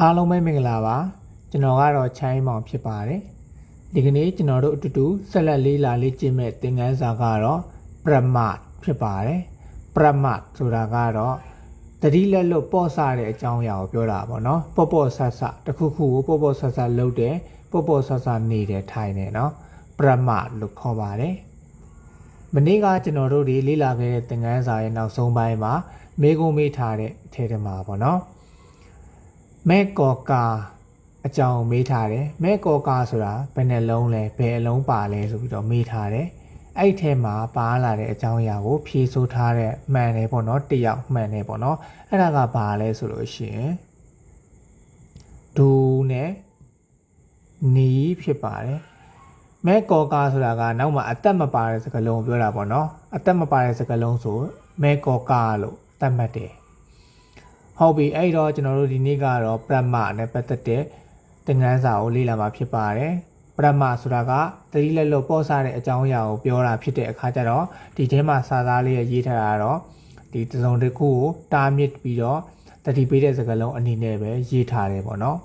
အားလုံးပဲမင်္ဂလာပါကျွန်တော်ကတော့ချိုင်းမောင်ဖြစ်ပါတယ်ဒီကနေ့ကျွန်တော်တို့အတူတူဆက်လက်လေးလာလေးကျင့်မဲ့သင်ခန်းစာကတော့ပရမတ်ဖြစ်ပါတယ်ပရမတ်ဆိုတာကတော့တတိလက်လို့ပေါ့ဆတဲ့အကြောင်းအရာကိုပြောတာပေါ့နော်ပေါ့ပေါ့ဆဆတခုခုကိုပေါ့ပေါ့ဆဆလှုပ်တယ်ပေါ့ပေါ့ဆဆနေတယ်ထိုင်တယ်နော်ပရမတ်လို့ခေါ်ပါတယ်မနေ့ကကျွန်တော်တို့ဒီလေ့လာခဲ့တဲ့သင်ခန်းစာရဲ့နောက်ဆုံးပိုင်းမှာမေးခွန်းမေးထားတဲ့အထဲထဲမှာပေါ့နော် မဲကောကာအကြောင်းမေးထားတယ်မဲကောကာဆိုတာဘယ်နှလုံးလဲဘယ်အလုံးပါလဲဆိုပြီးတော့မေးထားတယ်အဲ့ဒီထဲမှာပါလာတဲ့အကြောင်းအရာကိုဖြေဆိုထားတဲ့မှန်တယ်ပေါ့နော်တယောက်မှန်တယ်ပေါ့နော်အဲ့ဒါကဘာလဲဆိုလို့ရှိရင်ဒူနဲ့နီးဖြစ်ပါတယ်မဲကောကာဆိုတာကနောက်မှာအသက်မပါတဲ့စကားလုံးကိုပြောတာပေါ့နော်အသက်မပါတဲ့စကားလုံးဆိုမဲကောကာလို့သတ်မှတ်တယ် ဟုတ်ပြီအဲ့တော့ကျွန်တော်တို့ဒီနေ့ကတော့ပရမနဲ့ပတ်သက်တဲ့သင်ခန်းစာကိုလေ့လာမှာဖြစ်ပါတယ်ပရမဆိုတာကတတိလက်လို့ပေါ့ဆတဲ့အကြောင်းအရာကိုပြောတာဖြစ်တဲ့အခါကျတော့ဒီထဲမှာစာသားလေးရေးထားတာတော့ဒီတစုံတစ်ခုကိုတားမြစ်ပြီးတော့တတိပေးတဲ့စကားလုံးအနေနဲ့ပဲရေးထားတယ်ပေါ့နော်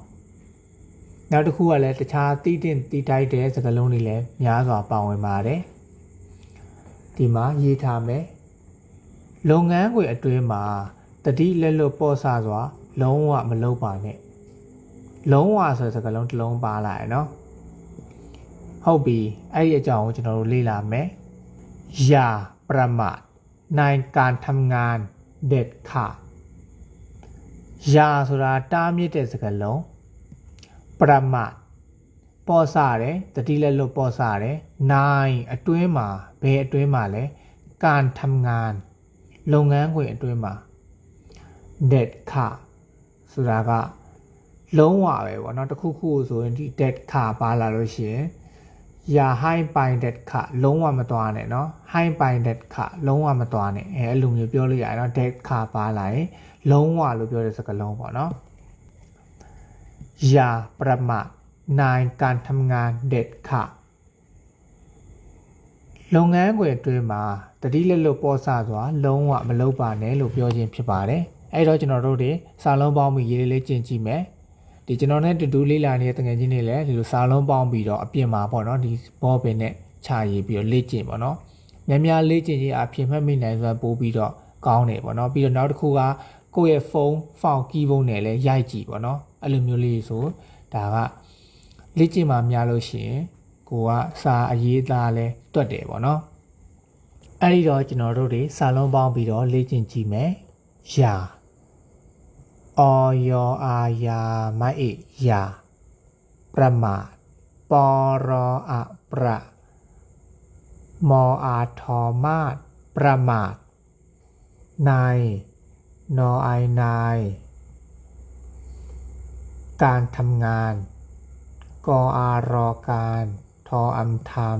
နောက်တစ်ခုကလည်းတခြားတီးတင်တီးတိုက်တဲ့စကားလုံးတွေလည်းများစွာပါဝင်ပါတယ်ဒီမှာရေးထားမယ်လုပ်ငန်းခွေအတွင်းမှာ တတိလက်လွတ်ပေါ့ဆစွာလုံးဝမလုပ်ပါနဲ့လုံးဝဆိုတဲ့စကားလုံးတစ်လုံးပါလာရယ်နော်ဟုတ်ပြီအဲ့ဒီအကြောင်းကိုကျွန်တော်တို့လေ့လာမယ်ယာประมาทในการทำงานเด็ดขาดယာဆိုတာတားမြစ်တဲ့စကားလုံးประมาทပေါ့ဆတယ်တတိလက်လွတ်ပေါ့ဆတယ်နိုင်အတွင်းမှာဘယ်အတွင်းမှာလဲการทำงานလုပ်ငန်းခွင်အတွင်းမှာ dead ခဆိုတာကလုံးဝပဲပေါ့နော်တစ်ခုခုဆိုရင်ဒီ dead ခပါလာလို့ရှိရင်ယာ high ပိုင် dead ခလုံးဝမသွားနဲ့เนาะ high ပိုင် dead ခလုံးဝမသွားနဲ့အဲအဲ့လိုမျိုးပြောလို့ရတယ်เนาะ dead ခပါလာရင်လုံးဝလို့ပြောတဲ့စကားလုံးပေါ့เนาะယာประมาทนายการทำงานเด็ดขาดလုပ်ငန်းခွင်အတွင်းမှာတတိလက်လွတ်ပေါ်ဆစွာလုံးဝမလုပ်ပါနဲ့လို့ပြောခြင်းဖြစ်ပါတယ် အဲ့တော့ကျွန်တော်တို့တွေစာလုံးပေါင်းပြီးရေးလေးလေးကျင့်ကြည့်မယ်ဒီကျွန်တော်နဲ့တူတူလေးလာနေတဲ့တငယ်ချင်းတွေလည်းဒီလိုစာလုံးပေါင်းပြီးတော့အပြင်မှာပေါ့နော်ဒီဘောပင်နဲ့ခြာရေးပြီးတော့လေ့ကျင့်ပေါ့နော်များများလေ့ကျင့်ခြင်းအပြင်မှတ်မိနိုင်စွာပို့ပြီးတော့ကောင်းတယ်ပေါ့နော်ပြီးတော့နောက်တစ်ခုကကိုယ့်ရဲ့ဖုန်းဖောင်ကီးဘုံနဲ့လည်းရိုက်ကြည့်ပေါ့နော်အဲ့လိုမျိုးလေးဆိုဒါကလေ့ကျင့်မှများလို့ရှိရင်ကိုကစာအရေးသားလဲတွက်တယ်ပေါ့နော်အဲ့ဒီတော့ကျွန်တော်တို့တွေစာလုံးပေါင်းပြီးတော့လေ့ကျင့်ကြည့်မယ် อย อายามะอิยา ประมาทปอรออะประ มออาทอมาตประมาท ใน นอไอนาย การทำงาน กออารอการ ทออัมธรรม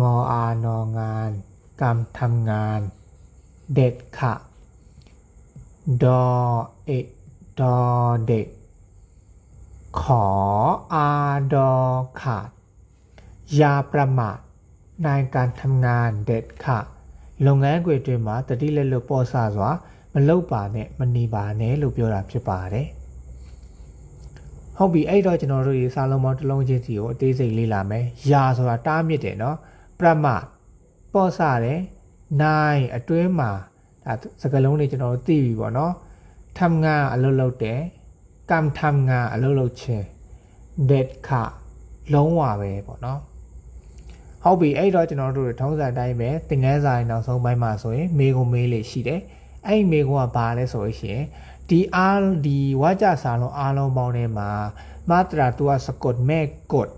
งออานองาน กรรมทำงาน เด็ดขะ ดอเอกดอเด็ก ขออาดอขาด ยาประมาทในการทำงานเด็ดขาดလုပ်ငန်းခွေတွင်မှာတတိလက်လို့ပေါ်ဆစွာမလုပ်ပါနဲ့မနေပါနဲ့လို့ပြောတာဖြစ်ပါတယ်ဟုတ်ပြီအဲ့တော့ကျွန်တော်တို့ဒီစာလုံးပေါင်းတစ်လုံးချင်းစီကိုအသေးစိတ်လေ့လာမယ်။ယာဆိုတာတားမြစ်တယ်နော်။ပရမပေါ့ဆတယ်။နိုင်အတွင်းမှာ ဒါစကလုံးတွေကျွန်တော်တို့သိပြီပေါ့နော်။ထမ်ငါအလုပ်လုပ်တယ်။ကမ်ထမ်ငါအလုပ်လုပ်ခြင်း။ dead ခလုံးဝပဲပေါ့နော်။ဟုတ်ပြီအဲ့တော့ကျွန်တော်တို့ထုံးစံတိုင်းပဲသင်ခန်းစာရဲ့နောက်ဆုံးပိုင်းမှာဆိုရင်မေကိုမေးလေးရှိတယ်။အဲ့ဒီမေကိုကဘာလဲဆိုလို့ရှိရင်ဒီအားဒီဝါကြစာလုံးအားလုံးပေါင်းထဲမှာမာတရာသူကစကုတ်မဲကုတ်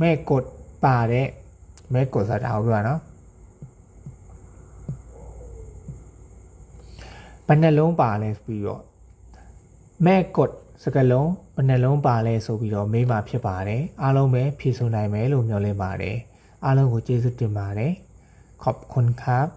မဲကုတ်ပါတဲ့မဲကုတ်ဆိုတာဟုတ်ပြပါနော် ဘယ်နှလုံးပါလဲပြီးတော့မဲကုတ်စကလုံးဘယ်နှလုံးပါလဲဆိုပြီးတော့မေးမှဖြစ်ပါတယ်အားလုံးပဲဖြေဆိုနိုင်မယ်လို့မျှော်လင့်ပါတယ်အားလုံးကိုကျေးဇူးတင်ပါတယ်ขอบคุณครับ